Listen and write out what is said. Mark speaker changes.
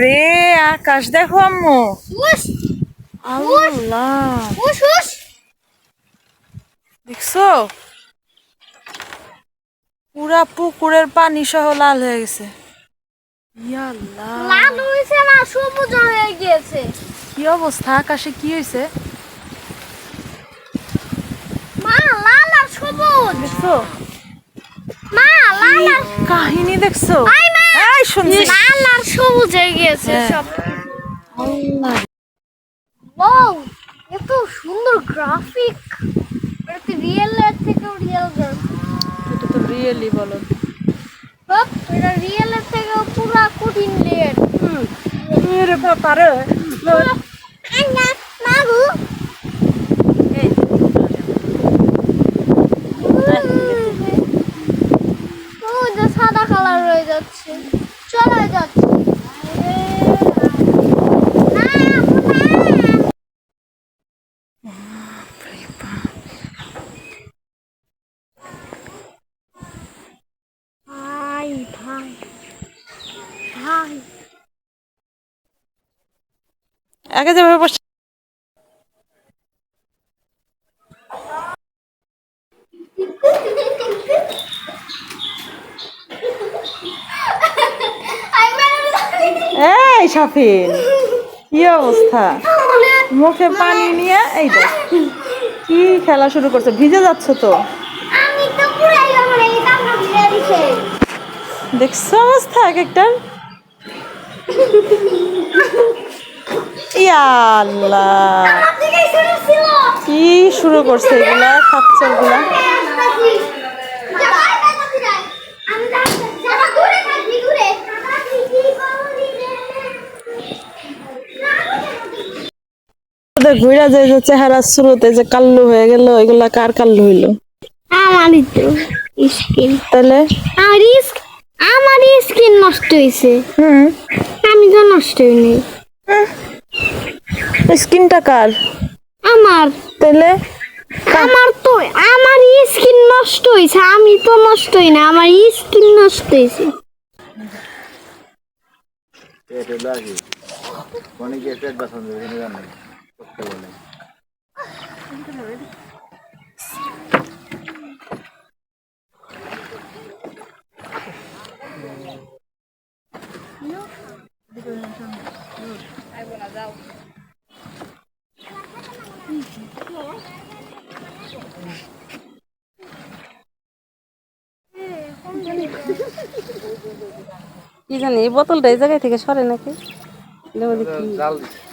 Speaker 1: রে আকাশ দেখো আম্মু। আল্লাহ। দেখছ? পুরা পুকুরের পানি সহ লাল হয়ে গেছে।
Speaker 2: লাল হয়েছে না সবুজ হয়ে গিয়েছে।
Speaker 1: কি অবস্থা? আকাশে কি হয়েছে
Speaker 2: মা লাল আর সবুজ।
Speaker 1: দেখছ?
Speaker 2: মা লাল আর
Speaker 1: কাহিনী দেখছ?
Speaker 2: আই মা।
Speaker 1: এই শুনছি।
Speaker 2: লাল আর সবুজ হয়ে
Speaker 1: হ্যাঁ।
Speaker 2: সব।
Speaker 1: আল্লাহ।
Speaker 2: ওয়াও এত সুন্দর গ্রাফিক। এটা রিয়েল এর থেকেও রিয়েল
Speaker 1: এটা তো রিয়েলি বলো।
Speaker 2: সব এটা রিয়েল এর থেকেও পুরা কঠিন লেয়ার
Speaker 1: মেরে পারে?
Speaker 2: আন্না কালার হয়ে যাচ্ছে। চলে যাচ্ছে।
Speaker 1: আগে যেভাবে বসে এই সাফিন কি অবস্থা? মুখে পানি নিয়ে এই দেখ কি খেলা শুরু করছে? ভিজে যাচ্ছ তো।
Speaker 2: তো
Speaker 1: দেখছ অবস্থা এক একটার? ইয়া আল্লাহ। কি শুরু করছে এগুলা?
Speaker 2: খাচ্চরগুলা
Speaker 1: ওদের ঘুরা যায় যে চেহারা শুরুতে যে কাল্লু হয়ে গেল এগুলা কার কাল্লু হইল?
Speaker 2: আমারই তো স্কিন।
Speaker 1: তাহলে?
Speaker 2: আমার স্ক- আমার স্কিন নষ্ট হয়েছে
Speaker 1: হুম।
Speaker 2: আমি তো নষ্ট হইনি।
Speaker 1: স্কিনটা কার?
Speaker 2: আমার।
Speaker 1: তাহলে?
Speaker 2: আমার তো আমার স্কিন নষ্ট হয়েছে আমি তো নষ্ট হই না আমার স্কিন নষ্ট হয়েছে
Speaker 3: পেট কি অনেকে পেট বাসন এখানে জানে করতে
Speaker 4: কি জানি এই বোতলটা এই জায়গায় থেকে সরে নাকি?
Speaker 3: জাল দিচ্ছে